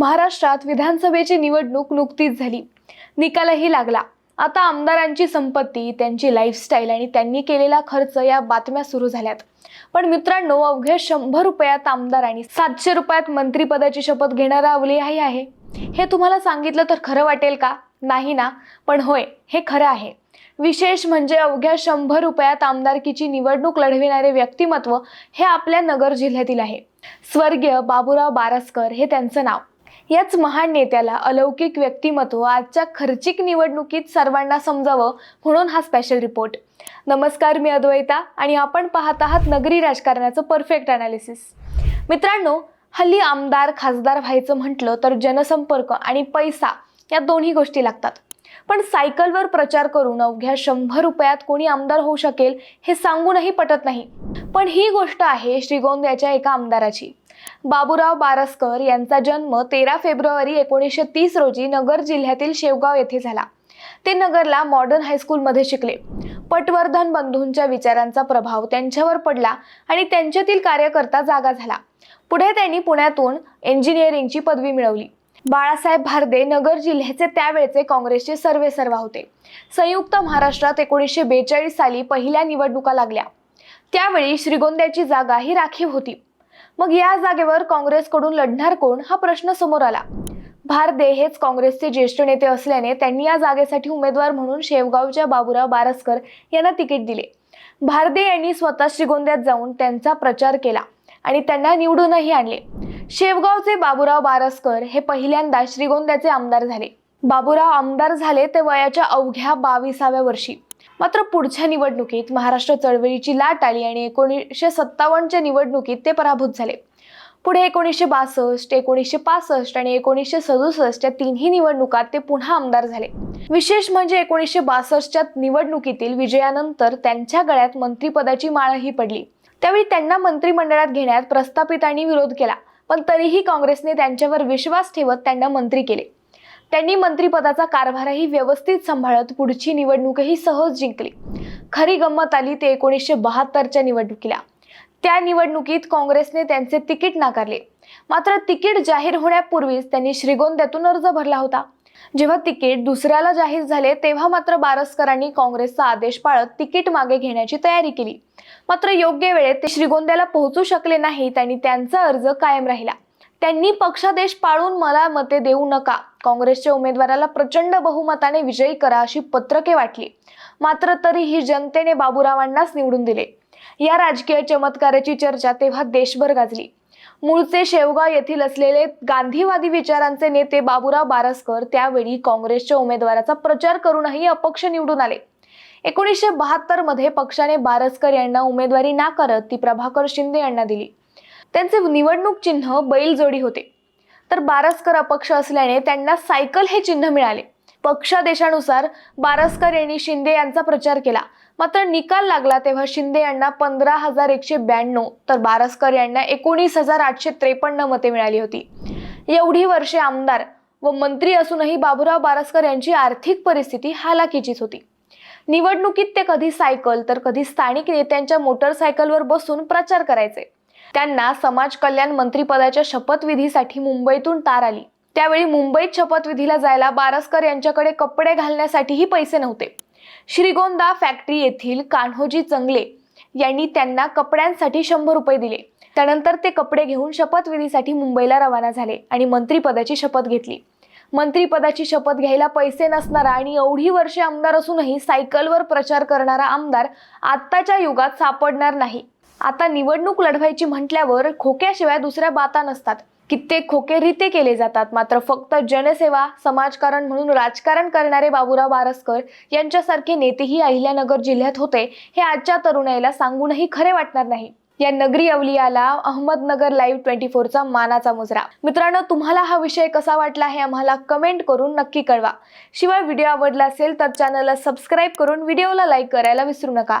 महाराष्ट्रात विधानसभेची निवडणूक नुकतीच झाली. निकालही लागला. आता आमदारांची संपत्ती त्यांची लाईफस्टाईल आणि त्यांनी केलेला खर्च या बातम्या सुरू झाल्यात. पण मित्रांनो अवघ्या शंभर रुपयात आमदार आणि सातशे रुपयात मंत्रीपदाची शपथ घेणारा अवलियाही आहे. हे तुम्हाला सांगितलं तर खरं वाटेल का? नाही ना? पण होय हे खरं आहे. विशेष म्हणजे अवघ्या शंभर रुपयात आमदारकीची निवडणूक लढविणारे व्यक्तिमत्व हे आपल्या नगर जिल्ह्यातील आहे. स्वर्गीय बाबुराव बारसकर हे त्यांचं नाव. याच महान नेत्याला अलौकिक व्यक्तिमत्व आजच्या खर्चिक निवडणुकीत सर्वांना समजावं म्हणून हा स्पेशल रिपोर्ट नमस्कार मी अद्वैता आणि आपण पाहत आहात नगरी राजकारणाचं परफेक्ट अनालिसिस मित्रांनो हल्ली आमदार खासदार व्हायचं म्हटलं तर जनसंपर्क आणि पैसा या दोन्ही गोष्टी लागतात. पण सायकलवर प्रचार करून अवघ्या शंभर रुपयात कोणी आमदार होऊ शकेल हे सांगूनही पटत नाही. पण ही गोष्ट आहे श्रीगोंद्याच्या एका आमदाराची. बाबूराव बारसकर यांचा जन्म तेरा फेब्रुवारी एकोणीसशे तीस रोजी नगर जिल्ह्यातील शेवगाव येथे झाला. ते नगरला मॉडर्न हायस्कूलमध्ये शिकले. पटवर्धन बंधूंच्या विचारांचा प्रभाव त्यांच्यावर पडला आणि त्यांच्यातील कार्यकर्ता जागा झाला. पुढे त्यांनी पुण्यातून इंजिनिअरिंगची पदवी मिळवली. बाळासाहेब भारदे नगर जिल्ह्याचे त्यावेळचे काँग्रेसचे सर्वेसर्वा होते. संयुक्त महाराष्ट्रात एकोणीसशे बेचाळीस साली पहिल्या निवडणुका लागल्या. त्यावेळी श्रीगोंद्याची जागा ही राखीव होती. मग या जागेवर काँग्रेसकडून लढणार कोण? हा प्रश्न समोर आला. भारदे हेच काँग्रेसचे ज्येष्ठ नेते असल्याने त्यांनी या जागेसाठी उमेदवार म्हणून शेवगावच्या बाबुराव बारसकर यांना तिकीट दिले. भारदे यांनी स्वतः श्रीगोंद्यात जाऊन त्यांचा प्रचार केला आणि त्यांना निवडूनही आणले. शेवगावचे बाबुराव बारसकर हे पहिल्यांदा श्रीगोंद्याचे आमदार झाले. बाबुराव आमदार झाले ते वयाच्या अवघ्या बावीसाव्या वर्षी. मात्र पुढच्या निवडणुकीत महाराष्ट्र चळवळीची लाट आली आणि एकोणीसशे सत्तावन्नच्या निवडणुकीत ते पराभूत झाले. पुढे एकोणीसशे बासष्ट एकोणीसशे पासष्ट आणि एकोणीसशे सदुसष्ट या तिन्ही निवडणुकात ते पुन्हा आमदार झाले. विशेष म्हणजे एकोणीसशे बासष्टच्या निवडणुकीतील विजयानंतर त्यांच्या गळ्यात मंत्रिपदाची माळही पडली. त्यावेळी त्यांना मंत्रिमंडळात घेण्यात प्रस्थापितांनी विरोध केला पण तरीही काँग्रेसने त्यांच्यावर विश्वास ठेवत त्यांना मंत्री केले. त्यांनी मंत्रिपदाचा कारभारही व्यवस्थित सांभाळत पुढची निवडणूकही सहज जिंकली. खरी गंमत आली ते एकोणीसशे बहात्तरच्या निवडणुकीला. त्या निवडणुकीत काँग्रेसने त्यांचे तिकीट नाकारले. मात्र तिकीट जाहीर होण्यापूर्वीच त्यांनी श्रीगोंद्यातून अर्ज भरला होता. जेव्हा तिकीट दुसऱ्याला जाहीर झाले तेव्हा मात्र बारसकरांनी काँग्रेसचा आदेश पाळत तिकीट मागे घेण्याची तयारी केली. मात्र योग्य वेळेत ते श्रीगोंद्याला पोहोचू शकले नाहीत आणि त्यांचा अर्ज कायम राहिला. त्यांनी पक्षादेश पाळून मला मते देऊ नका. काँग्रेसच्या उमेदवाराला प्रचंड बहुमताने विजयी करा अशी पत्रके वाटली. मात्र तरीही जनतेने बाबुरावांनाच निवडून दिले. या राजकीय चमत्काराची चर्चा तेव्हा देशभर गाजली. मूळचे शेवगाव येथील असलेले गांधीवादी विचारांचे नेते बाबुराव बारसकर त्यावेळी काँग्रेसच्या उमेदवाराचा प्रचार करूनही अपक्ष निवडून आले. एकोणीसशे बहात्तरमध्ये पक्षाने बारसकर यांना उमेदवारी नाकारत ती प्रभाकर शिंदे यांना दिली. त्यांचे निवडणूक चिन्ह बैलजोडी होते. तर बारसकर अपक्ष असल्याने त्यांना सायकल हे चिन्ह मिळाले. पक्षादेशानुसार बारसकर यांनी शिंदे यांचा प्रचार केला. मात्र निकाल लागला तेव्हा शिंदे यांना पंधरा हजार एकशे ब्याण्णव तर बारसकर यांना एकोणीस हजार आठशे त्रेपन्न मते मिळाली होती. एवढी वर्षे आमदार व मंत्री असूनही बाबूराव बारसकर यांची आर्थिक परिस्थिती हालाकीचीच होती. निवडणुकीत ते कधी सायकल तर कधी स्थानिक नेत्यांच्या मोटरसायकलवर बसून प्रचार करायचे. त्यांना समाज कल्याण मंत्रीपदाच्या शपथविधीसाठी मुंबईतून तार आली. त्यावेळी मुंबईत शपथविधीला जायला बारसकर यांच्याकडे कपडे घालण्यासाठीही पैसे नव्हते. श्रीगोंदा फॅक्टरी येथील कान्होजी चंगले यांनी त्यांना कपड्यांसाठी शंभर रुपये दिले. त्यानंतर ते कपडे घेऊन शपथविधीसाठी मुंबईला रवाना झाले आणि मंत्रिपदाची शपथ घेतली. मंत्रिपदाची शपथ घ्यायला पैसे नसणारा आणि एवढी वर्षे आमदार असूनही सायकलवर प्रचार करणारा आमदार आत्ताच्या युगात सापडणार नाही. आता निवडणूक लढवायची म्हटल्यावर खोक्याशिवाय दुसऱ्या बाता नसतात. कित्येक खोकेरीते केले जातात. मात्र फक्त जनसेवा समाजकारण म्हणून राजकारण करणारे बाबुराव बारसकर यांच्यासारखे नेतेही अहिल्यानगर जिल्ह्यात होते हे आजच्या तरुणाईला सांगूनही खरे वाटणार नाही. या नगरी अवलियाला अहमदनगर लाईव्ह ट्वेंटी फोरचा मानाचा मुजरा. मित्रांनो तुम्हाला हा विषय कसा वाटला हे आम्हाला कमेंट करून नक्की कळवा. शिवाय व्हिडिओ आवडला असेल तर चॅनलला सबस्क्राईब करून व्हिडिओला लाईक करायला विसरू नका.